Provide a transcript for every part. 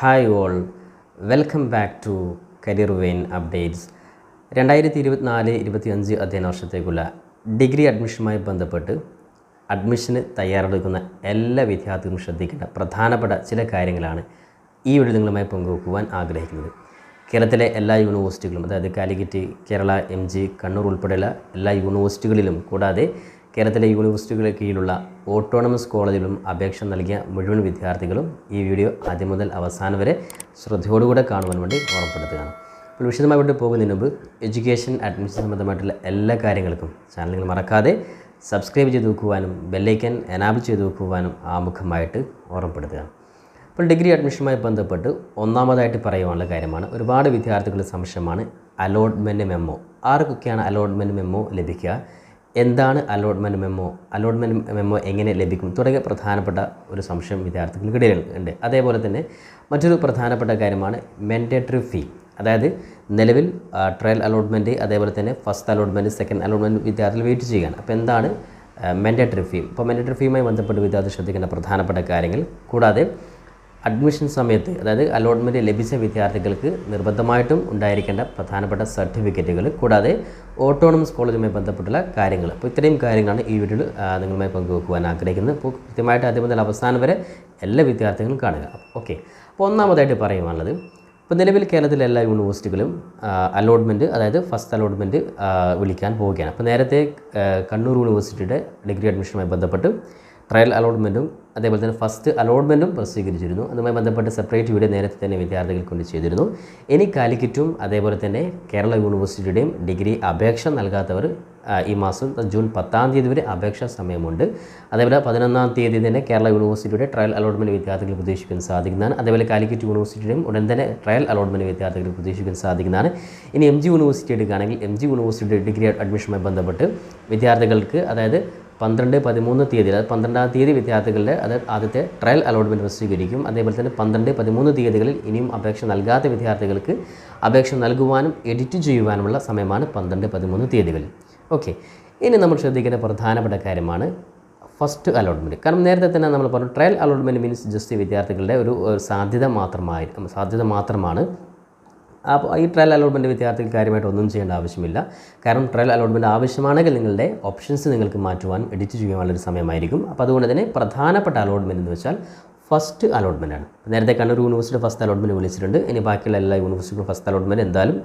Hi all. Welcome back to career vein updates. രണ്ടായിരത്തി ഇരുപത്തിനാല് ഇരുപത്തിയഞ്ച് അധ്യയന വർഷത്തേക്കുള്ള ഡിഗ്രി അഡ്മിഷനുമായി ബന്ധപ്പെട്ട് അഡ്മിഷന് തയ്യാറെടുക്കുന്ന എല്ലാ വിദ്യാർത്ഥികളും ശ്രദ്ധിക്കേണ്ട പ്രധാനപ്പെട്ട ചില കാര്യങ്ങളാണ് ഈ വീഡിയോ നിങ്ങളുമായി പങ്കുവെക്കുവാൻ ആഗ്രഹിക്കുന്നത്. കേരളത്തിലെ എല്ലാ യൂണിവേഴ്സിറ്റികളും അതായത് Calicut Kerala M G Kannur ഉൾപ്പെടെയുള്ള എല്ലാ യൂണിവേഴ്സിറ്റികളിലും കൂടാതെ കേരളത്തിലെ യൂണിവേഴ്സിറ്റികളുടെ കീഴിലുള്ള ഓട്ടോണമസ് കോളേജിലും അപേക്ഷ നൽകിയ മുഴുവൻ വിദ്യാർത്ഥികളും ഈ വീഡിയോ ആദ്യം മുതൽ അവസാനം വരെ ശ്രദ്ധയോടുകൂടെ കാണുവാൻ വേണ്ടി ഓർമ്മപ്പെടുത്തുകയാണ്. അപ്പോൾ വിശദമായിട്ട് പോകുന്നതിന് മുമ്പ് എഡ്യൂക്കേഷൻ അഡ്മിഷൻ സംബന്ധമായിട്ടുള്ള എല്ലാ കാര്യങ്ങൾക്കും നിങ്ങൾ മറക്കാതെ സബ്സ്ക്രൈബ് ചെയ്ത് വെക്കുവാനും ബെല്ലൈക്കൻ എനാബിൾ ചെയ്ത് വെക്കുവാനും ആമുഖമായിട്ട് ഓർമ്മപ്പെടുത്തുകയാണ് അപ്പോൾ ഡിഗ്രി അഡ്മിഷനുമായി ബന്ധപ്പെട്ട് ഒന്നാമതായിട്ട് പറയുവാനുള്ള കാര്യമാണ് ഒരുപാട് വിദ്യാർത്ഥികളുടെ സംശയമാണ് അലോട്ട്മെന്റ് മെമ്മോ ആർക്കൊക്കെയാണ് അലോട്ട്മെന്റ് മെമ്മോ ലഭിക്കുക? എന്താണ് അലോട്ട്മെന്റ് മെമ്മോ അലോട്ട്മെന്റ് മെമ്മോ എങ്ങനെ ലഭിക്കും? തുടങ്ങിയ പ്രധാനപ്പെട്ട ഒരു സംശയം വിദ്യാർത്ഥികൾക്കിടയിൽ ഉണ്ട്. അതേപോലെ തന്നെ മറ്റൊരു പ്രധാനപ്പെട്ട കാര്യമാണ് മെൻഡേറ്ററി ഫീ അതായത് നിലവിൽ ട്രയൽ അലോട്ട്മെന്റ് അതേപോലെ തന്നെ ഫസ്റ്റ് അലോട്ട്മെന്റ് സെക്കൻഡ് അലോട്ട്മെന്റ് വിദ്യാർത്ഥികൾ വെയിറ്റ് ചെയ്യുകയാണ്. അപ്പോൾ എന്താണ് മെൻഡേറ്ററി ഫീ ഇപ്പോൾ മെൻഡേറ്ററി ഫീയുമായി ബന്ധപ്പെട്ട് വിദ്യാർത്ഥി ശ്രദ്ധിക്കേണ്ട പ്രധാനപ്പെട്ട കാര്യങ്ങൾ കൂടാതെ അഡ്മിഷൻ സമയത്ത് അതായത് അലോട്ട്മെന്റ് ലഭിച്ച വിദ്യാർത്ഥികൾക്ക് നിർബന്ധമായിട്ടും ഉണ്ടായിരിക്കേണ്ട പ്രധാനപ്പെട്ട സർട്ടിഫിക്കറ്റുകൾ കൂടാതെ ഓട്ടോണമസ് കോളേജുമായി ബന്ധപ്പെട്ടുള്ള കാര്യങ്ങൾ. അപ്പോൾ ഇത്രയും കാര്യങ്ങളാണ് ഈ വീഡിയോയിൽ നിങ്ങളുമായി പങ്കുവെക്കുവാൻ ആഗ്രഹിക്കുന്നത്. അപ്പോൾ കൃത്യമായിട്ട് ആദ്യം മുതൽ അവസാനം വരെ എല്ലാ വിദ്യാർത്ഥികളും കാണുക. ഓക്കെ. അപ്പോൾ ഒന്നാമതായിട്ട് പറയുവാനുള്ളത് ഇപ്പോൾ നിലവിൽ കേരളത്തിലെ എല്ലാ യൂണിവേഴ്സിറ്റികളും അലോട്ട്മെന്റ് അതായത് ഫസ്റ്റ് അലോട്ട്മെന്റ് വിളിക്കാൻ പോവുകയാണ്. അപ്പോൾ നേരത്തെ കണ്ണൂർ യൂണിവേഴ്സിറ്റിയുടെ ഡിഗ്രി അഡ്മിഷനുമായി ബന്ധപ്പെട്ട് ട്രയൽ അലോട്ട്മെന്റും അതേപോലെ തന്നെ ഫസ്റ്റ് അലോട്ട്മെന്റും പ്രസിദ്ധീകരിച്ചിരുന്നു. അതുമായി ബന്ധപ്പെട്ട് സെപ്പറേറ്റ് വീഡിയോ നേരത്തെ തന്നെ വിദ്യാർത്ഥികൾ കൊണ്ട് ചെയ്തിരുന്നു. ഇനി കാലിക്കറ്റും അതേപോലെ തന്നെ കേരള യൂണിവേഴ്സിറ്റിയുടെയും ഡിഗ്രി അപേക്ഷ നൽകാത്തവർ ഈ മാസം ജൂൺ പത്താം തീയതി വരെ അപേക്ഷാ സമയമുണ്ട്. അതേപോലെ പതിനൊന്നാം തീയതി തന്നെ കേരള യൂണിവേഴ്സിറ്റിയുടെ ട്രയൽ അലോട്ട്മെന്റ് വിദ്യാർത്ഥികൾ പ്രതീക്ഷിക്കാൻ സാധിക്കുന്നതാണ്. അതേപോലെ കാലിക്കറ്റ് യൂണിവേഴ്സിറ്റിയുടെയും ഉടൻ തന്നെ ട്രയൽ അലോട്ട്മെന്റ് വിദ്യാർത്ഥികൾ പ്രതീക്ഷിക്കാൻ സാധിക്കുന്നതാണ്. ഇനി എം ജി യൂണിവേഴ്സിറ്റി എടുക്കുകയാണെങ്കിൽ എം ജി യൂണിവേഴ്സിറ്റിയുടെ ഡിഗ്രി അഡ്മിഷനുമായി ബന്ധപ്പെട്ട് വിദ്യാർത്ഥികൾക്ക് അതായത് പന്ത്രണ്ട് പതിമൂന്ന് തീയതി അതായത് പന്ത്രണ്ടാം തീയതി വിദ്യാർത്ഥികളുടെ അത് ആദ്യത്തെ ട്രയൽ അലോട്ട്മെന്റ് പ്രസിദ്ധീകരിക്കും അതേപോലെ തന്നെ പന്ത്രണ്ട് പതിമൂന്ന് തീയതികളിൽ ഇനിയും അപേക്ഷ നൽകാത്ത വിദ്യാർത്ഥികൾക്ക് അപേക്ഷ നൽകുവാനും എഡിറ്റ് ചെയ്യുവാനുമുള്ള സമയമാണ് പന്ത്രണ്ട് പതിമൂന്ന് തീയതികളിൽ. ഓക്കെ ഇനി നമ്മൾ ശ്രദ്ധിക്കേണ്ട പ്രധാനപ്പെട്ട കാര്യമാണ് ഫസ്റ്റ് അലോട്ട്മെന്റ് കാരണം നേരത്തെ തന്നെ നമ്മൾ പറഞ്ഞു ട്രയൽ അലോട്ട്മെന്റ് മീൻസ് ജസ്റ്റ് വിദ്യാർത്ഥികളുടെ ഒരു സാധ്യത മാത്രമായി സാധ്യത മാത്രമാണ് അപ്പോൾ ഈ ട്രയൽ അലോട്ട്മെന്റ് വിദ്യാർത്ഥികൾ കാര്യമായിട്ട് ഒന്നും ചെയ്യേണ്ട ആവശ്യമില്ല. കാരണം ട്രയൽ അലോട്ട്മെന്റ് ആവശ്യമാണെങ്കിൽ നിങ്ങളുടെ ഓപ്ഷൻസ് നിങ്ങൾക്ക് മാറ്റുവാൻ എഡിറ്റ് ചെയ്യാനുള്ളൊരു സമയമായിരിക്കും. അപ്പോൾ അതുകൊണ്ട് തന്നെ പ്രധാനപ്പെട്ട അലോട്ട്മെന്റ് എന്ന് വെച്ചാൽ ഫസ്റ്റ് അലോട്ട്മെന്റ് ആണ്. നേരത്തെ കണ്ണൂർ യൂണിവേഴ്സിറ്റി ഫസ്റ്റ് അലോട്ട്മെന്റ് വിളിച്ചിട്ടുണ്ട്. ഇനി ബാക്കിയുള്ള എല്ലാ യൂണിവേഴ്സിറ്റികളും ഫസ്റ്റ് അലോട്ട്മെന്റ് എന്തായാലും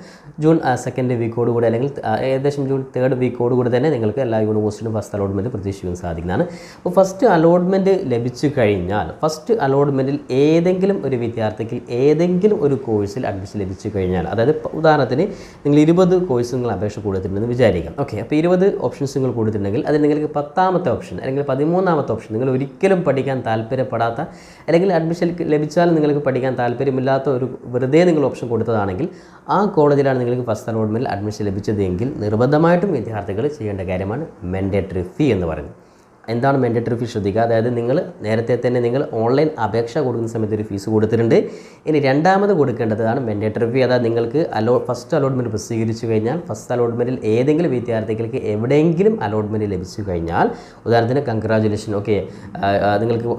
ജൂൺ സെക്കൻഡ് വീക്കോട് കൂടി അല്ലെങ്കിൽ ഏകദേശം ജൂൺ തേർഡ് വീക്കോട് കൂടി തന്നെ നിങ്ങൾക്ക് എല്ലാ യൂണിവേഴ്സിറ്റിയും ഫസ്റ്റ് അലോട്ട്മെന്റ് പ്രതീക്ഷിക്കാൻ സാധിക്കുന്നതാണ്. അപ്പോൾ ഫസ്റ്റ് അലോട്ട്മെന്റ് ലഭിച്ചു കഴിഞ്ഞാൽ ഫസ്റ്റ് അലോട്ട്മെന്റിൽ ഏതെങ്കിലും ഒരു വിദ്യാർത്ഥിക്ക് ഏതെങ്കിലും ഒരു കോഴ്സിൽ അഡ്മിഷൻ ലഭിച്ചു കഴിഞ്ഞാൽ അതായത് ഉദാഹരണത്തിന് നിങ്ങൾ ഇരുപത് കോഴ്സ് നിങ്ങൾ അപേക്ഷ കൊടുത്തിട്ടുണ്ടെന്ന് വിചാരിക്കാം. ഓക്കെ അപ്പോൾ ഇരുപത് ഓപ്ഷൻസ് നിങ്ങൾ കൊടുത്തിട്ടുണ്ടെങ്കിൽ അതിൽ നിങ്ങൾക്ക് പത്താമത്തെ ഓപ്ഷൻ അല്ലെങ്കിൽ പതിമൂന്നാമത്തെ ഓപ്ഷൻ നിങ്ങൾ ഒരിക്കലും പഠിക്കാൻ താല്പര്യപ്പെടാത്ത അല്ലെങ്കിൽ അഡ്മിഷൻ ലഭിച്ചാൽ നിങ്ങൾക്ക് പഠിക്കാൻ താല്പര്യമില്ലാത്ത ഒരു വെറുതെ നിങ്ങൾ ഓപ്ഷൻ കൊടുത്തതാണെങ്കിൽ ആ കോളേജിലാണ് നിങ്ങൾക്ക് ഫസ്റ്റ് അലോട്ട്മെന്റിൽ അഡ്മിഷൻ ലഭിച്ചതെങ്കിൽ നിർബന്ധമായിട്ടും വിദ്യാർത്ഥികൾ ചെയ്യേണ്ട കാര്യമാണ് മെൻഡേറ്ററി ഫീ എന്ന് പറയുന്നത്. എന്താണ് മെൻഡേറ്ററി ഫീസ് ശ്രദ്ധിക്കുക? അതായത് നിങ്ങൾ നേരത്തെ തന്നെ നിങ്ങൾ ഓൺലൈൻ അപേക്ഷ കൊടുക്കുന്ന സമയത്ത് ഒരു ഫീസ് കൊടുത്തിട്ടുണ്ട്. ഇനി രണ്ടാമത് കൊടുക്കേണ്ടതാണ് മെൻഡേറ്ററി ഫീ അതായത് നിങ്ങൾക്ക് അലോ ഫസ്റ്റ് അലോട്ട്മെന്റ് പ്രസിദ്ധീകരിച്ചു കഴിഞ്ഞാൽ ഫസ്റ്റ് അലോട്ട്മെന്റിൽ ഏതെങ്കിലും വിദ്യാർത്ഥികൾക്ക് എവിടെയെങ്കിലും അലോട്ട്മെന്റ് ലഭിച്ചു കഴിഞ്ഞാൽ ഉദാഹരണത്തിന് കൺഗ്രാജുലേഷൻ ഓക്കെ നിങ്ങൾക്ക്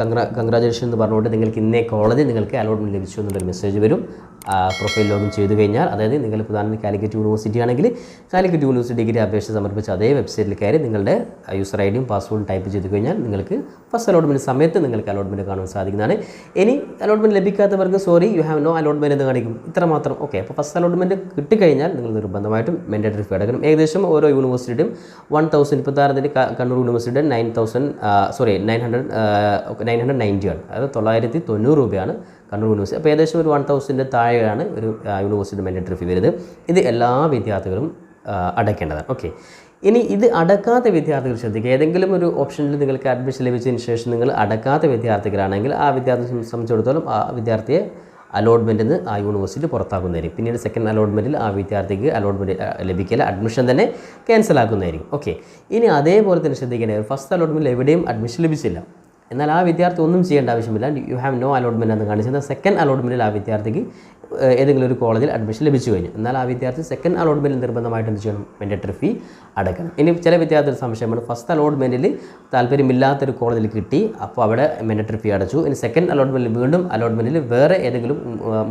കൺഗ്രാ കൺഗ്രാജുലേഷൻ എന്ന് പറഞ്ഞുകൊണ്ട് നിങ്ങൾക്ക് ഇന്നേ കോളേജിൽ നിങ്ങൾക്ക് അലോട്ട്മെന്റ് ലഭിച്ചു എന്നുള്ളൊരു മെസ്സേജ് വരും. പ്രൊഫൈൽ ലോഗിൻ ചെയ്തു കഴിഞ്ഞാൽ അതായത് നിങ്ങൾ പ്രധാനമന്ത്രി കാലിക്കറ്റ് യൂണിവേഴ്സിറ്റി ആണെങ്കിൽ കാലിക്കറ്റ് യൂണിവേഴ്സിറ്റി ഡിഗ്രി അപേക്ഷ സമർപ്പിച്ച അതേ വെബ്സൈറ്റിൽ കയറി നിങ്ങളുടെ യൂസർ ഐ ഡിയും പാസ്വേഡും ടൈപ്പ് ചെയ്ത് കഴിഞ്ഞാൽ നിങ്ങൾക്ക് ഫസ്റ്റ് അലോട്ട്മെന്റ് സമയത്ത് നിങ്ങൾക്ക് അലോട്ട്മെന്റ് കാണാൻ സാധിക്കുന്നതാണ്. ഇനി allotment ലഭിക്കാത്തവർക്ക് sorry you have no allotment എന്ന് കാണിക്കും. ഇത്ര മാത്രം ഓക്കെ അപ്പോൾ ഫസ്റ്റ് അലോട്ട്മെന്റ് കിട്ടിക്കഴിഞ്ഞാൽ നിങ്ങൾ നിർബന്ധമായിട്ടും മെൻഡേറ്ററി ഫീ അടക്കണം. ഏകദേശം ഓരോ യൂണിവേഴ്സിറ്റിയും വൺ തൗസൻഡ് ഉദാഹരണത്തിന് കണ്ണൂർ യൂണിവേഴ്സിറ്റിയുടെ nine thousand sorry nine hundred nine hundred ninety ആണ്. അതായത് തൊള്ളായിരത്തി തൊണ്ണൂറ് രൂപയാണ് കണ്ണൂർ യൂണിവേഴ്സിറ്റി അപ്പോൾ ഏകദേശം ഒരു വൺ തൗസൻഡിന്റെ താഴെയാണ് ഒരു യൂണിവേഴ്സിറ്റി മെൻഡേറ്ററി ഫീ വരുന്നത്. ഇത് എല്ലാ വിദ്യാർത്ഥികളും അടയ്ക്കേണ്ടതാണ്. ഓക്കെ ഇനി ഇത് അടക്കാത്ത വിദ്യാർത്ഥികൾ ശ്രദ്ധിക്കുക. ഏതെങ്കിലും ഒരു ഓപ്ഷനിൽ നിങ്ങൾക്ക് അഡ്മിഷൻ ലഭിച്ചതിന് ശേഷം നിങ്ങൾ അടക്കാത്ത വിദ്യാർത്ഥികളാണെങ്കിൽ ആ വിദ്യാർത്ഥി സംബന്ധിച്ചിടത്തോളം ആ വിദ്യാർത്ഥിയെ അലോട്ട്മെന്റിൽ നിന്ന് ആ യൂണിവേഴ്സിറ്റി പുറത്താക്കുന്നതായിരിക്കും. പിന്നീട് സെക്കൻഡ് അലോട്ട്മെന്റിൽ ആ വിദ്യാർത്ഥിക്ക് അലോട്ട്മെന്റ് ലഭിക്കില്ല അഡ്മിഷൻ തന്നെ ക്യാൻസൽ ആക്കുന്നതായിരിക്കും. ഓക്കെ ഇനി അതേപോലെ തന്നെ ശ്രദ്ധിക്കേണ്ടത് ഫസ്റ്റ് അലോട്ട്മെന്റിൽ എവിടെയും അഡ്മിഷൻ ലഭിച്ചില്ല. എന്നാൽ ആ വിദ്യാർത്ഥി ഒന്നും ചെയ്യേണ്ട ആവശ്യമില്ല. യു ഹാവ് നോ അലോട്ട്മെന്റ് എന്ന് കാണിച്ചത് സെക്കൻഡ് അലോട്ട്മെന്റിൽ ആ വിദ്യാർത്ഥിക്ക് ഏതെങ്കിലും ഒരു കോളേജിൽ അഡ്മിഷൻ ലഭിച്ചു കഴിഞ്ഞു. എന്നാൽ ആ വിദ്യാർത്ഥി സെക്കൻഡ് അലോട്ട്മെന്റിൽ നിർബന്ധമായിട്ട് എന്ത് ചെയ്യണം? മെൻഡേറ്ററി ഫീ അടക്കണം ഇനി ചില വിദ്യാർത്ഥികൾ സംശയമാണ് ഫസ്റ്റ് അലോട്ട്മെന്റിൽ താല്പര്യമില്ലാത്തൊരു കോളേജിൽ കിട്ടി അപ്പോൾ അവിടെ മെൻഡേറ്ററി ഫീ അടച്ചു. ഇനി സെക്കൻഡ് അലോട്ട്മെന്റിൽ വീണ്ടും അലോട്ട്മെന്റിൽ വേറെ ഏതെങ്കിലും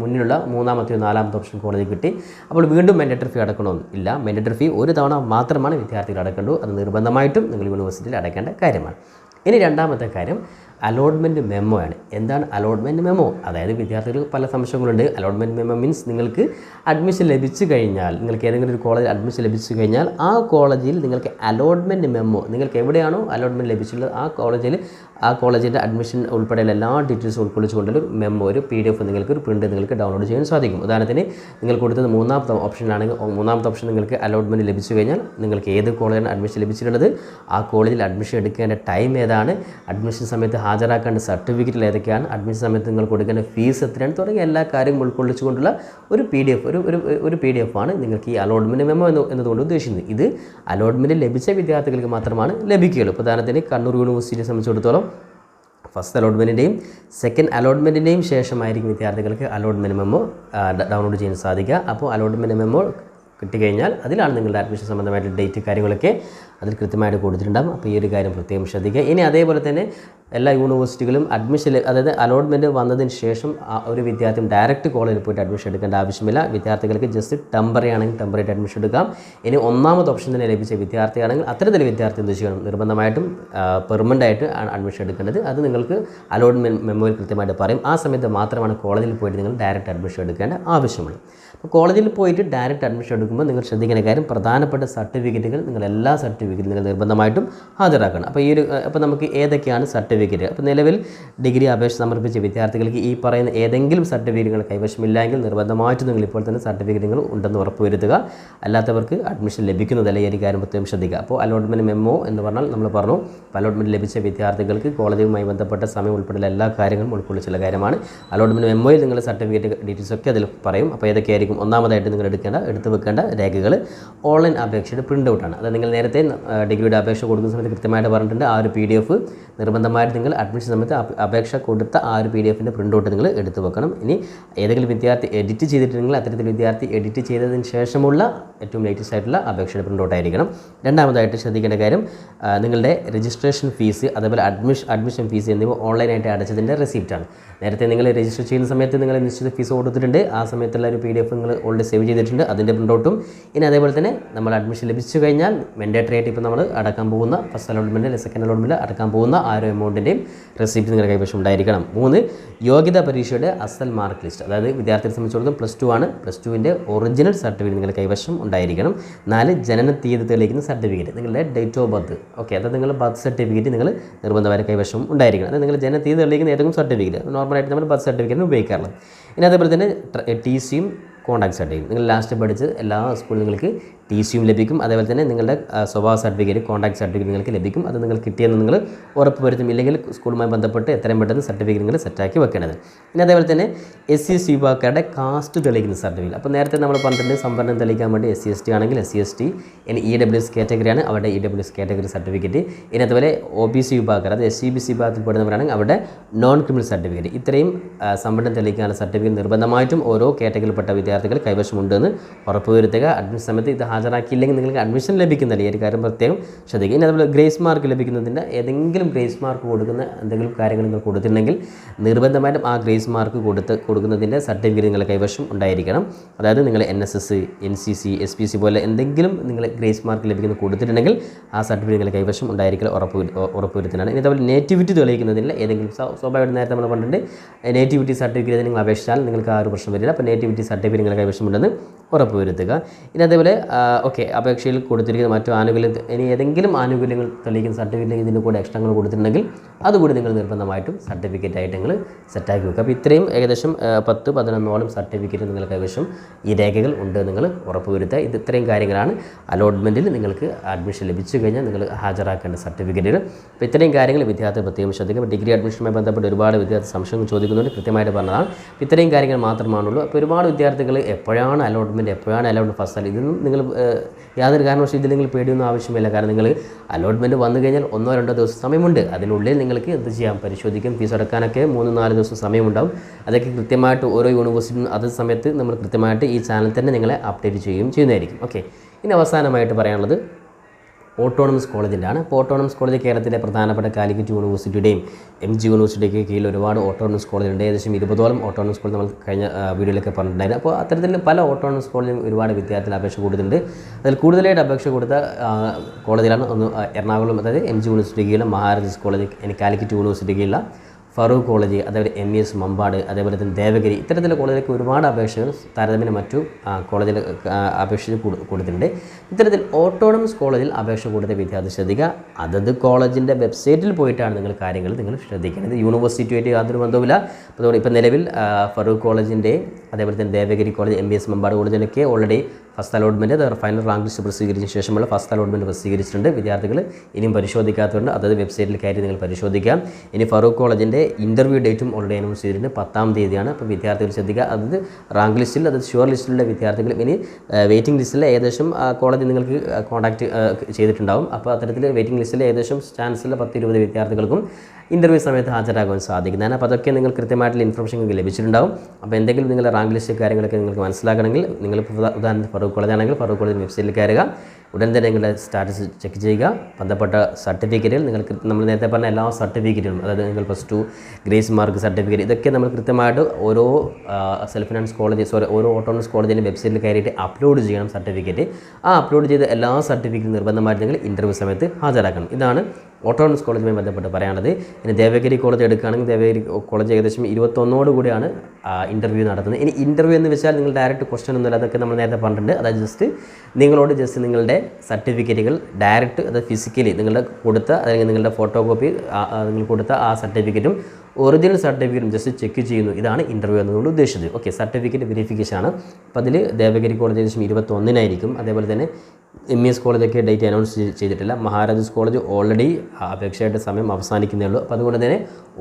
മുന്നിലുള്ള മൂന്നാമത്തെയോ നാലാമത്തെ ഓപ്ഷൻ കോളേജിൽ കിട്ടി അപ്പോൾ വീണ്ടും മെൻഡേറ്ററി ഫീ അടക്കണമെന്ന്. ഇല്ല മെൻഡേറ്ററി ഫീ ഒരു തവണ മാത്രമാണ് വിദ്യാർത്ഥികൾ അടക്കേണ്ടൂ അത് നിർബന്ധമായിട്ടും നിങ്ങൾ യൂണിവേഴ്സിറ്റിയിൽ അടക്കേണ്ട കാര്യമാണ്. ഇനി രണ്ടാമത്തെ കാര്യം അലോട്ട്മെന്റ് മെമ്മോ ആണ്. എന്താണ് അലോട്ട്മെന്റ് മെമ്മോ അതായത് വിദ്യാർത്ഥികൾക്ക് പല സംശയങ്ങളുണ്ട്. അലോട്ട്മെന്റ് മെമ്മോ മീൻസ് നിങ്ങൾക്ക് അഡ്മിഷൻ ലഭിച്ചു കഴിഞ്ഞാൽ നിങ്ങൾക്ക് ഏതെങ്കിലും ഒരു കോളേജിൽ അഡ്മിഷൻ ലഭിച്ചു കഴിഞ്ഞാൽ ആ കോളേജിൽ നിങ്ങൾക്ക് അലോട്ട്മെന്റ് മെമ്മോ നിങ്ങൾക്ക് എവിടെയാണോ അലോട്ട്മെന്റ് ലഭിച്ചിട്ടുള്ളത് ആ കോളേജിൽ ആ കോളേജിന്റെ അഡ്മിഷൻ ഉൾപ്പെടെയുള്ള എല്ലാ ഡീറ്റെയിൽസ് ഉൾക്കൊള്ളിച്ചുകൊണ്ടൊരു മെമ്മോ ഒരു പി ഡി എഫ് നിങ്ങൾക്ക് ഒരു പ്രിന്റ് നിങ്ങൾക്ക് ഡൗൺലോഡ് ചെയ്യാൻ സാധിക്കും. ഉദാഹരണത്തിന് നിങ്ങൾ കൊടുത്തത് മൂന്നാമത്തെ ഓപ്ഷനാണെങ്കിൽ മൂന്നാമത്തെ ഓപ്ഷൻ നിങ്ങൾക്ക് അലോട്ട്മെന്റ് ലഭിച്ചു കഴിഞ്ഞാൽ നിങ്ങൾക്ക് ഏത് കോളേജിലാണ് അഡ്മിഷൻ ലഭിച്ചിട്ടുള്ളത്? ആ കോളേജിൽ അഡ്മിഷൻ എടുക്കേണ്ട ടൈം ഏതാണ്? അഡ്മിഷൻ സമയത്ത് ഹാജരാക്കേണ്ട സർട്ടിഫിക്കറ്റിൽ ഏതൊക്കെയാണ്? അഡ്മിഷൻ സമയത്ത് നിങ്ങൾ കൊടുക്കേണ്ട ഫീസ് എത്രയാണ്? തുടങ്ങിയ എല്ലാ കാര്യവും ഉൾക്കൊള്ളിച്ചുകൊണ്ടുള്ള ഒരു പി ഡി എഫ് ഒരു ഒരു ഒരു പി ഡി എഫ് ആണ് നിങ്ങൾക്ക് ഈ അലോട്ട്മെന്റ് മെമ്മോ എന്ന് എന്നതുകൊണ്ട് ഉദ്ദേശിക്കുന്നത്. ഇത് അലോട്ട്മെന്റ് ലഭിച്ച വിദ്യാർത്ഥികൾക്ക് മാത്രമാണ് ലഭിക്കുകയുള്ളൂ. ഉദാഹരണത്തിന് കണ്ണൂർ യൂണിവേഴ്സിറ്റിയെ സംബന്ധിച്ചിടത്തോളം ഫസ്റ്റ് അലോട്ട്മെന്റിന്റെയും സെക്കൻഡ് അലോട്ട്മെന്റിന്റെയും ശേഷമായിരിക്കും വിദ്യാർത്ഥികൾക്ക് അലോട്ട്മെന്റ് മെമ്മോ ഡൗൺലോഡ് ചെയ്യാൻ സാധിക്കുക. അപ്പോൾ അലോട്ട്മെന്റ് മെമ്മോ കിട്ടിക്കഴിഞ്ഞാൽ അതിലാണ് നിങ്ങളുടെ അഡ്മിഷൻ സംബന്ധമായിട്ടുള്ള ഡേറ്റ് കാര്യങ്ങളൊക്കെ അതിൽ കൃത്യമായിട്ട് കൊടുത്തിട്ടുണ്ടാകും അപ്പോൾ ഈ ഒരു കാര്യം പ്രത്യേകം ശ്രദ്ധിക്കുക. ഇനി അതേപോലെ തന്നെ എല്ലാ യൂണിവേഴ്സിറ്റികളും അഡ്മിഷൻ അതായത് അലോട്ട്മെന്റ് വന്നതിന് ശേഷം ഒരു വിദ്യാർത്ഥി ഡയറക്റ്റ് കോളേജിൽ പോയിട്ട് അഡ്മിഷൻ എടുക്കേണ്ട ആവശ്യമില്ല. വിദ്യാർത്ഥികൾക്ക് ജസ്റ്റ് ടെമ്പററി ആണെങ്കിൽ ടെമ്പററി അഡ്മിഷൻ എടുക്കാം. ഇനി ഒന്നാമത് ഓപ്ഷൻ തന്നെ ലഭിച്ച വിദ്യാർത്ഥിയാണെങ്കിൽ അത്തരത്തിൽ വിദ്യാർത്ഥി എന്ത് ചെയ്യണം? നിർബന്ധമായിട്ടും പെർമനന്റ് ആയിട്ട് അഡ്മിഷൻ എടുക്കേണ്ടത്. അത് നിങ്ങൾക്ക് അലോട്ട്മെന്റ് മെമ്മോയിൽ കൃത്യമായിട്ട് പറയും. ആ സമയത്ത് മാത്രമാണ് കോളേജിൽ പോയിട്ട് നിങ്ങൾ ഡയറക്റ്റ് അഡ്മിഷൻ എടുക്കേണ്ട ആവശ്യമുള്ളൂ. അപ്പോൾ കോളേജിൽ പോയിട്ട് ഡയറക്റ്റ് അഡ്മിഷൻ എടുക്കുമ്പോൾ നിങ്ങൾ ശ്രദ്ധിക്കേണ്ട കാര്യം പ്രധാനപ്പെട്ട സർട്ടിഫിക്കറ്റുകൾ നിങ്ങൾ എല്ലാ സർട്ടിഫിക്കറ്റും നിങ്ങൾ നിർബന്ധമായിട്ടും ഹാജരാക്കണം. അപ്പോൾ ഈ ഒരു അപ്പോൾ നമുക്ക് ഏതൊക്കെയാണ് സർട്ടിഫിക്കറ്റ്? അപ്പോൾ നിലവിൽ ഡിഗ്രി അപേക്ഷ സമർപ്പിച്ച വിദ്യാർത്ഥികൾക്ക് ഈ പറയുന്ന ഏതെങ്കിലും സർട്ടിഫിക്കറ്റുകൾ കൈവശമില്ലെങ്കിൽ നിർബന്ധമായിട്ടും നിങ്ങൾ ഇപ്പോൾ തന്നെ സർട്ടിഫിക്കറ്റുകൾ ഉണ്ടെന്ന് ഉറപ്പുവരുത്തുക. അല്ലാത്തവർക്ക് അഡ്മിഷൻ ലഭിക്കുന്നതല്ല ഈ ഒരു കാര്യം പ്രത്യേകം ശ്രദ്ധിക്കുക. അപ്പോൾ അലോട്ട്മെന്റ് മെമ്മോ എന്ന് പറഞ്ഞാൽ നമ്മൾ പറഞ്ഞു അലോട്ട്മെന്റ് ലഭിച്ച വിദ്യാർത്ഥികൾക്ക് കോളേജുമായി ബന്ധപ്പെട്ട സമയം ഉൾപ്പെടെയുള്ള എല്ലാ കാര്യങ്ങളും ഉൾക്കൊള്ളിച്ചുള്ള കാര്യമാണ്. അലോട്ട്മെന്റ് മെമ്മോയിൽ നിങ്ങൾ സർട്ടിഫിക്കറ്റ് ഡീറ്റെയിൽസ് ഒക്കെ അതിൽ പറയും. അപ്പോൾ ഏതൊക്കെയായിരിക്കും ഒന്നാമതായിട്ട് നിങ്ങൾ എടുക്കേണ്ട എടുത്ത് വെക്കേണ്ട രേഖകൾ ഓൺലൈൻ അപേക്ഷയുടെ പ്രിന്റ് ഔട്ടാണ് അത് നിങ്ങൾ നേരത്തെ ഡിഗ്രിയുടെ അപേക്ഷ കൊടുക്കുന്ന സമയത്ത് കൃത്യമായിട്ട് പറഞ്ഞിട്ടുണ്ട്. ആ ഒരു പി ഡി എഫ് നിർബന്ധമായിട്ട് നിങ്ങൾ അഡ്മിഷൻ സമയത്ത് അപേക്ഷ കൊടുത്ത ആ ഒരു പി ഡി എഫിന്റെ പ്രിന്റ് ഔട്ട് നിങ്ങൾ എടുത്ത് വെക്കണം. ഇനി ഏതെങ്കിലും വിദ്യാർത്ഥി എഡിറ്റ് ചെയ്തിട്ടുണ്ടെങ്കിൽ അത്തരത്തിൽ വിദ്യാർത്ഥി എഡിറ്റ് ചെയ്തതിന് ശേഷമുള്ള ഏറ്റവും ലേറ്റസ്റ്റ് ആയിട്ടുള്ള അപേക്ഷയുടെ പ്രിന്റ് ഔട്ട് ആയിരിക്കണം. രണ്ടാമതായിട്ട് ശ്രദ്ധിക്കേണ്ട കാര്യം നിങ്ങളുടെ രജിസ്ട്രേഷൻ ഫീസ് അതേപോലെ അഡ്മിഷൻ അഡ്മിഷൻ ഫീസ് എന്നിവ ഓൺലൈനായിട്ട് അടച്ചതിന്റെ റെസിപ്റ്റാണ് നേരത്തെ നിങ്ങൾ രജിസ്റ്റർ ചെയ്യുന്ന സമയത്ത് നിങ്ങൾ നിശ്ചിത ഫീസ് കൊടുത്തിട്ടുണ്ട്. ആ സമയത്തുള്ള ഒരു പി ഡി എഫ് നിങ്ങൾ ഓൾറെഡി സേവ് ചെയ്തിട്ടുണ്ട്. അതിന്റെ പ്രിന്റ് ഔട്ടും ഇനി അതേപോലെ തന്നെ നമ്മൾ അഡ്മിഷൻ ലഭിച്ചു കഴിഞ്ഞാൽ മെൻഡേറ്ററി ആയിട്ട് ഇപ്പോൾ നമ്മൾ അടക്കാൻ പോകുന്ന ഫസ്റ്റ് അലോട്ട്മെന്റ് അല്ലെങ്കിൽ സെക്കൻഡ് അലോട്ട്മെന്റ് അടക്കാൻ പോകുന്ന ആ ഒരു എമൗണ്ടിന്റെയും റെസിപ്റ്റ് നിങ്ങളുടെ കൈവശം ഉണ്ടായിരിക്കണം. മൂന്ന് യോഗ്യതാ പരീക്ഷയുടെ അസൽ മാർക്ക് ലിസ്റ്റ് അതായത് വിദ്യാർത്ഥിയെ സംബന്ധിച്ചിടത്തോളം പ്ലസ് ടു ആണ്. പ്ലസ് ടുവിന്റെ ഒറിജിനൽ സർട്ടിഫിക്കറ്റ് നിങ്ങളുടെ കൈവശം ഉണ്ടായിരിക്കണം. നാല് ജനന തീയതി തെളിയിക്കുന്ന സർട്ടിഫിക്കറ്റ് നിങ്ങളുടെ ഡേറ്റ് ഓഫ് ബർത്ത് ഓക്കെ അതായത് നിങ്ങൾ ബർത്ത് സർട്ടിഫിക്കറ്റ് നിങ്ങൾ നിർബന്ധമായ കൈവശം ഉണ്ടായിരിക്കണം. അതായത് നിങ്ങൾ ജനന തീയതി തെളിയിക്കുന്ന ഏതെങ്കിലും സർട്ടിഫിക്കറ്റ് നോർമലായിട്ട് നമ്മൾ ബർത്ത് സർട്ടിഫിക്കറ്റിന് ഉപയോഗിക്കാറുള്ളത്. ഇനി അതേപോലെ തന്നെ ടി സിയും കോൺടാക്ട് ചെയ്യും. നിങ്ങൾ ലാസ്റ്റ് പഠിച്ച് എല്ലാ സ്കൂളിൽ നിങ്ങൾക്ക് ടി സിയും ലഭിക്കും. അതേപോലെ തന്നെ നിങ്ങളുടെ സ്വഭാവ സർട്ടിഫിക്കറ്റ് കോൺടാക്ട് സർട്ടിഫിക്കറ്റ് നിങ്ങൾക്ക് ലഭിക്കും. അത് നിങ്ങൾ കിട്ടിയെന്ന് നിങ്ങൾ ഉറപ്പ് വരുത്തും ഇല്ലെങ്കിൽ സ്കൂളുമായി ബന്ധപ്പെട്ട് എത്രയും പെട്ടെന്ന് സർട്ടിഫിക്കറ്റ് നിങ്ങൾ സെറ്റാക്കി വെക്കേണ്ടത്. പിന്നെ അതേപോലെ തന്നെ എസ് സി എസ് വിഭാഗക്കാരുടെ കാസ്റ്റ് തെളിയിക്കുന്ന സർട്ടിഫിക്കറ്റ് അപ്പോൾ നേരത്തെ നമ്മൾ പറഞ്ഞിട്ടുണ്ട് സംവരണം തെളിയിക്കാൻ വേണ്ടി എസ് സി എസ് ടി ആണെങ്കിൽ എസ് സി എസ് ടി ഇനി ഇ ഡബ്ല്യു എസ് കാറ്റഗറിയാണ് അവരുടെ E W S category certificate ഇനി അതുപോലെ ഒ ബി സി വിഭാഗക്കാർ അത് എസ് സി ബി സി വിഭാഗത്തിൽ പെടുന്നവരാണെങ്കിൽ അവരുടെ നോൺ ക്രിമിനൽ സർട്ടിഫിക്കറ്റ് ഇത്രയും സംവരണം തെളിയിക്കാനുള്ള സർട്ടിഫിക്കറ്റ് നിർബന്ധമായിട്ടും ഓരോ കാറ്റഗറിയിൽപ്പെട്ട വിദ്യാർത്ഥികൾ കൈവശമുണ്ടെന്ന് ഉറപ്പുവരുത്തുക. അഡ്മിഷൻ സമയത്ത് ഇത് ഹാജരാക്കിയില്ലെങ്കിൽ നിങ്ങൾക്ക് അഡ്മിഷൻ ലഭിക്കുന്നില്ല. ഈ ഒരു കാര്യം പ്രത്യേകം ശ്രദ്ധിക്കുക. ഇനി അതുപോലെ ഗ്രേസ് മാർക്ക് ലഭിക്കുന്നതിന്റെ ഏതെങ്കിലും ഗ്രേസ് മാർക്ക് കൊടുക്കുന്ന എന്തെങ്കിലും കാര്യങ്ങൾ നിങ്ങൾ കൊടുത്തിട്ടുണ്ടെങ്കിൽ നിർബന്ധമായിട്ടും ആ ഗ്രേസ് മാർക്ക് കൊടുത്ത് കൊടുക്കുന്നതിന്റെ സർട്ടിഫിക്കറ്റ് നിങ്ങളുടെ കൈവശം ഉണ്ടായിരിക്കണം. അതായത് നിങ്ങൾ N S S N C C S P C പോലെ എന്തെങ്കിലും നിങ്ങൾ ഗ്രേസ് മാർക്ക് ലഭിക്കുന്ന കൊടുത്തിട്ടുണ്ടെങ്കിൽ ആ സർട്ടിഫിക്കറ്റ് നിങ്ങളുടെ കൈവശം ഉണ്ടായിരിക്കൽ ഉറപ്പ് ഉറപ്പുവരുത്തുന്നതാണ് ഇനി അതുപോലെ നേറ്റിവിറ്റി തെളിയിക്കുന്നതിൽ ഏതെങ്കിലും സ്വാ- സ്വാഭാവികമായിട്ട് നേരത്തെ നമ്മൾ പറഞ്ഞിട്ടുണ്ട്. നേറ്റിവിറ്റി സർട്ടിഫിക്കറ്റ് നിങ്ങൾ അപേക്ഷിച്ചാൽ നിങ്ങൾക്ക് ആ ഒരു പ്രശ്നം വരില്ല. അപ്പോൾ നേറ്റിവിറ്റി സർട്ടിഫിക്കറ്റ് നിങ്ങളുടെ കൈവശമുണ്ടെന്ന് ഉറപ്പുവരുത്തുക ഇനി അതേപോലെ ഓക്കെ. അപേക്ഷയിൽ കൊടുത്തിരിക്കുന്ന മറ്റു ആനുകൂല്യം ഇനി ഏതെങ്കിലും ആനുകൂല്യങ്ങൾ തെളിയിക്കുന്ന സർട്ടിഫിക്കറ്റ് ഇതിന്റെ കൂടെ എക്സ്ട്രങ്ങൾ കൊടുത്തിട്ടുണ്ടെങ്കിൽ അതുകൂടി നിങ്ങൾ നിർബന്ധമായിട്ടും സർട്ടിഫിക്കറ്റ് ആയിട്ട് നിങ്ങൾ സെറ്റാക്കി വെക്കുക. അപ്പോൾ ഇത്രയും ഏകദേശം പത്ത് പതിനൊന്നോളം സർട്ടിഫിക്കറ്റ് നിങ്ങൾക്ക് ഏകദേശം ഈ രേഖകൾ ഉണ്ട് നിങ്ങൾ ഉറപ്പുവരുത്തുക. ഇത് ഇത്രയും കാര്യങ്ങളാണ്. അലോട്ട്മെന്റിൽ നിങ്ങൾക്ക് അഡ്മിഷൻ ലഭിച്ചു കഴിഞ്ഞാൽ നിങ്ങൾ ഹാജരാക്കേണ്ട സർട്ടിഫിക്കറ്റുകൾ അപ്പോൾ ഇത്രയും കാര്യങ്ങൾ വിദ്യാർത്ഥി പ്രത്യേകം ശ്രദ്ധിക്കുക. ഡിഗ്രി അഡ്മിഷനുമായി ബന്ധപ്പെട്ട് ഒരുപാട് വിദ്യാർത്ഥി സംശയങ്ങൾ ചോദിക്കുന്നുണ്ട്. കൃത്യമായിട്ട് പറഞ്ഞതാണ്. ഇത്രയും കാര്യങ്ങൾ മാത്രമാണുള്ളൂ. അപ്പോൾ ഒരുപാട് വിദ്യാർത്ഥികൾ എപ്പോഴാണ് അലോട്ട്മെന്റ് എപ്പോഴാണ് അലോട്ട്മെന്റ് ഫസ്റ്റ് ഇതൊന്നും നിങ്ങൾ യാതൊരു കാരണവശാലും ഇതിൽ നിങ്ങൾ പേടിയൊന്നും ആവശ്യമില്ല. കാരണം നിങ്ങൾ അലോട്ട്മെന്റ് വന്നു കഴിഞ്ഞാൽ ഒന്നോ രണ്ടോ ദിവസം സമയമുണ്ട്. അതിനുള്ളിൽ നിങ്ങൾക്ക് എന്ത് ചെയ്യാം? പരിശോധിക്കും. ഫീസ് അടക്കാനൊക്കെ മൂന്ന് നാല് ദിവസം സമയമുണ്ടാവും. അതൊക്കെ കൃത്യമായിട്ട് ഓരോ യൂണിവേഴ്സിറ്റിയും അതേ സമയത്ത് നമ്മൾ കൃത്യമായിട്ട് ഈ ചാനൽ തന്നെ നിങ്ങളെ അപ്ഡേറ്റ് ചെയ്യുകയും ചെയ്യുന്നതായിരിക്കും. ഓക്കെ ഇനി അവസാനമായിട്ട് പറയാനുള്ളത് ഓട്ടോണമസ് കോളേജിലാണ് അപ്പോൾ ഓട്ടോണമസ് കോളേജ് കേരളത്തിലെ പ്രധാനപ്പെട്ട കാലിക്കറ്റ് യൂണിവേഴ്സിറ്റിയുടെയും എം ജി യൂണിവേഴ്സിറ്റിയൊക്കെ കീഴിൽ ഒരുപാട് ഓട്ടോണമസ് കോളേജുണ്ട്. ഏകദേശം ഇരുപതോളം ഓട്ടോണമസ് കോളേജ് നമ്മൾ കഴിഞ്ഞ വീഡിയോയിലൊക്കെ പറഞ്ഞിട്ടുണ്ടായിരുന്നു. അപ്പോൾ അത്തരത്തിൽ പല ഓട്ടോണമസ് കോളേജിലും ഒരുപാട് വിദ്യാർത്ഥികൾ അപേക്ഷ കൊടുത്തിട്ടുണ്ട്. അതിൽ കൂടുതലായിട്ട് അപേക്ഷ കൊടുത്ത കോളേജിലാണ് ഒന്ന് എറണാകുളം അതായത് എം ജി യൂണിവേഴ്സിറ്റി കീഴിലും മഹാരാജാസ് കോളേജ് കാലിക്കറ്റ് യൂണിവേഴ്സിറ്റി കീഴിലുള്ള ഫറൂഖ് കോളേജ് അതേപോലെ എം ഇ എസ് മമ്പാട് അതേപോലെ തന്നെ ദേവഗിരി ഇത്തരത്തിലുള്ള കോളേജിലേക്ക് ഒരുപാട് അപേക്ഷകൾ താരതമ്യം മറ്റു കോളേജിൽ അപേക്ഷിച്ച് കൊടുത്തിട്ടുണ്ട്. ഇത്തരത്തിൽ ഓട്ടോണമസ് കോളേജിൽ അപേക്ഷ കൊടുത്ത വിദ്യാർത്ഥി ശ്രദ്ധിക്കുക. അതത് കോളേജിന്റെ വെബ്സൈറ്റിൽ പോയിട്ടാണ് നിങ്ങൾ കാര്യങ്ങൾ നിങ്ങൾ ശ്രദ്ധിക്കേണ്ടത്. യൂണിവേഴ്സിറ്റിയായിട്ട് യാതൊരു ബന്ധവുമില്ല. അതുകൊണ്ട് ഇപ്പോൾ നിലവിൽ ഫറൂഖ് കോളേജിന്റെ അതേപോലെ തന്നെ Devagiri college M B S Mampad കോളേജിലൊക്കെ already first allotment final rank list പ്രസിദ്ധീകരിച്ച ശേഷമുള്ള ഫസ്റ്റ് അലോട്ട്മെന്റ് പ്രസിദ്ധീകരിച്ചിട്ടുണ്ട്. വിദ്യാർത്ഥികൾ ഇനിയും പരിശോധിക്കാത്തതുകൊണ്ട് അതായത് വെബ്സൈറ്റിൽ കയറി നിങ്ങൾ പരിശോധിക്കാം. ഇനി ഫറൂഖ് കോളേജിന്റെ ഇന്റർവ്യൂ ഡേറ്റും ഓൾറെഡി അനൗൺസ് ചെയ്തിട്ടുണ്ട്. പത്താം തീയതിയാണ്. അപ്പോൾ വിദ്യാർത്ഥികൾ ശ്രദ്ധിക്കുക. അതായത് റാങ്ക് ലിസ്റ്റിൽ അതായത് ഷുവർ ലിസ്റ്റിലുള്ള വിദ്യാർത്ഥികൾ ഇനി വെയിറ്റിംഗ് ലിസ്റ്റിൽ ഏകദേശം കോളേജ് നിങ്ങൾക്ക് കോൺടാക്റ്റ് ചെയ്തിട്ടുണ്ടാവും. അപ്പോൾ അത്തരത്തിൽ വെയിറ്റിംഗ് ലിസ്റ്റിൽ ഏകദേശം ചാൻസിലുള്ള പത്ത് ഇരുപത് വിദ്യാർത്ഥികൾക്കും ഇന്റർവ്യൂ സമയത്ത് ഹാജരാകാൻ സാധിക്കുന്നതാണ്. അപ്പോൾ അതൊക്കെ നിങ്ങൾ കൃത്യമായിട്ടുള്ള ഇൻഫർമേഷൻ ലഭിച്ചിട്ടുണ്ടാവും. അപ്പോൾ എന്തെങ്കിലും നിങ്ങളുടെ റാങ്ക് ലിസ്റ്റ് കാര്യങ്ങളൊക്കെ നിങ്ങൾക്ക് മനസ്സിലാക്കണമെങ്കിൽ നിങ്ങൾ ഉദാഹരണത്തിന് ഫറൂഖ് കോളേജ് ആണെങ്കിൽ ഫറൂഖ് കോളേജ് വെബ്സൈറ്റിൽ കയറുക. ഉടൻ തന്നെ നിങ്ങളുടെ സ്റ്റാറ്റസ് ചെക്ക് ചെയ്യുക. ബന്ധപ്പെട്ട സർട്ടിഫിക്കറ്റുകൾ നിങ്ങൾക്ക് നമ്മൾ നേരത്തെ പറഞ്ഞ എല്ലാ സർട്ടിഫിക്കറ്റുകളും അതായത് നിങ്ങൾ plus two grace mark certificate ഇതൊക്കെ നമ്മൾ കൃത്യമായിട്ട് ഓരോ സെൽഫ് ഫിനാൻസ് കോളേജ് സോറി ഓരോ ഓട്ടോണമസ് കോളേജിന്റെ വെബ്സൈറ്റിൽ കയറിയിട്ട് അപ്ലോഡ് ചെയ്യണം സർട്ടിഫിക്കറ്റ് ആ അപ്ലോഡ് ചെയ്ത എല്ലാ സർട്ടിഫിക്കറ്റും നിർബന്ധമായിട്ട് നിങ്ങൾ ഇന്റർവ്യൂ സമയത്ത് ഹാജരാക്കണം. ഇതാണ് ഓട്ടോണമസ് കോളേജുമായി ബന്ധപ്പെട്ട് പറയാനുള്ളത്. ഇനി ദേവഗിരി കോളേജ് എടുക്കുകയാണെങ്കിൽ ദേവഗിരി കോളേജ് ഏകദേശം ഇരുപത്തൊന്നോട് കൂടിയാണ് ഇന്റർവ്യൂ നടത്തുന്നത്. ഇനി ഇന്റർവ്യൂ എന്ന് വെച്ചാൽ നിങ്ങൾ ഡയറക്റ്റ് ക്വസ്റ്റൻ ഒന്നുമില്ല അതൊക്കെ നമ്മൾ നേരത്തെ പറഞ്ഞിട്ടുണ്ട്. അതായത് ജസ്റ്റ് നിങ്ങളോട് ജസ്റ്റ് നിങ്ങളുടെ സർട്ടിഫിക്കറ്റുകൾ ഡയറക്റ്റ് അത് ഫിസിക്കലി നിങ്ങളുടെ കൊടുത്ത അല്ലെങ്കിൽ നിങ്ങളുടെ ഫോട്ടോ കോപ്പി നിങ്ങൾ കൊടുത്ത ആ സർട്ടിഫിക്കറ്റും ഒറിജിനൽ സർട്ടിഫിക്കറ്റും ജസ്റ്റ് ചെക്ക് ചെയ്യുന്നു. ഇതാണ് ഇന്റർവ്യൂ എന്നതുകൊണ്ട് ഉദ്ദേശിച്ചത്. ഓക്കെ സർട്ടിഫിക്കറ്റ് വെരിഫിക്കേഷൻ ആണ്. അപ്പോൾ അതിൽ ദേവഗിരി കോളേജ് ഏകദേശം ഇരുപത്തൊന്നിനായിരിക്കും. അതേപോലെ തന്നെ എം ഇ എസ് കോളേജൊക്കെ ഡേറ്റ് അനൗൺസ് ചെയ്തിട്ടില്ല. മഹാരാജാസ് കോളേജ് ഓൾറെഡി അപേക്ഷയായിട്ട് സമയം അവസാനിക്കുന്നേ ഉള്ളൂ. അപ്പോൾ അതുകൊണ്ട് തന്നെ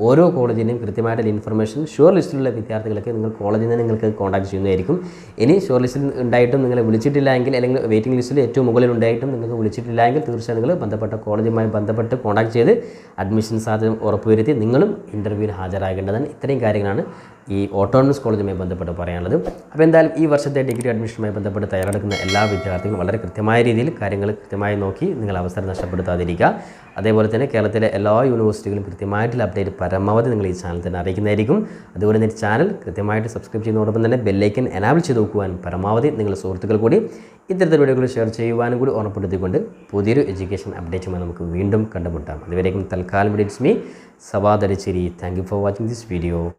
ഓരോ കോളേജിന്റെയും കൃത്യമായിട്ടുള്ള ഇൻഫർമേഷൻ ഷുവർ ലിസ്റ്റിലുള്ള വിദ്യാർത്ഥികളൊക്കെ നിങ്ങൾ കോളേജിൽ നിന്ന് നിങ്ങൾക്ക് കോൺടാക്ട് ചെയ്യുന്നതായിരിക്കും. ഇനി ഷുവർ ലിസ്റ്റിൽ ഉണ്ടായിട്ടും നിങ്ങളെ വിളിച്ചിട്ടില്ല എങ്കിൽ അല്ലെങ്കിൽ വെയിറ്റിംഗ് ലിസ്റ്റിൽ ഏറ്റവും മുകളിൽ ഉണ്ടായിട്ടും നിങ്ങൾക്ക് വിളിച്ചിട്ടില്ല എങ്കിൽ തീർച്ചയായും നിങ്ങൾ ബന്ധപ്പെട്ട കോളേജുമായി ബന്ധപ്പെട്ട് കോൺടാക്ട് ചെയ്ത് അഡ്മിഷൻ സാധ്യത ഉറപ്പുവരുത്തി നിങ്ങളും ഇന്റർവ്യൂവിന് ഹാജരാകേണ്ടതാണ്. ഇത്രയും കാര്യങ്ങളാണ് ഈ ഓട്ടോണമസ് കോളേജുമായി ബന്ധപ്പെട്ട് പറയാനുള്ളത്. അപ്പോൾ എന്തായാലും ഈ വർഷത്തെ ഡിഗ്രി അഡ്മിഷനുമായി ബന്ധപ്പെട്ട് തയ്യാറെടുക്കുന്ന എല്ലാ വിദ്യാർത്ഥികളും വളരെ കൃത്യമായ രീതിയിൽ കാര്യങ്ങൾ കൃത്യമായി നോക്കി നിങ്ങൾ അവസരം നഷ്ടപ്പെടുത്താതിരിക്കുക. അതേപോലെ തന്നെ കേരളത്തിലെ എല്ലാ യൂണിവേഴ്സിറ്റികളും കൃത്യമായിട്ടുള്ള അപ്ഡേറ്റ് പരമാവധി നിങ്ങൾ ഈ ചാനൽ തന്നെ അറിയിക്കുന്നതായിരിക്കും. അതുപോലെ തന്നെ ചാനൽ കൃത്യമായിട്ട് സബ്സ്ക്രൈബ് ചെയ്യുന്നതോടൊപ്പം തന്നെ ബെല്ലൈക്കൻ എനാബിൾ ചെയ്ത് നോക്കുവാൻ പരമാവധി നിങ്ങളുടെ സുഹൃത്തുക്കൾ കൂടി ഇത്തരത്തിൽ വീഡിയോകൾ ഷെയർ ചെയ്യുവാനും കൂടി ഓർമ്മപ്പെടുത്തിക്കൊണ്ട് പുതിയൊരു എഡ്യൂക്കേഷൻ അപ്ഡേറ്റുമായി നമുക്ക് വീണ്ടും കണ്ടുമുട്ടാം. അതുവരേക്കും തൽക്കാലം it's me സവാദരിച്ചിരി. Thank you for watching this video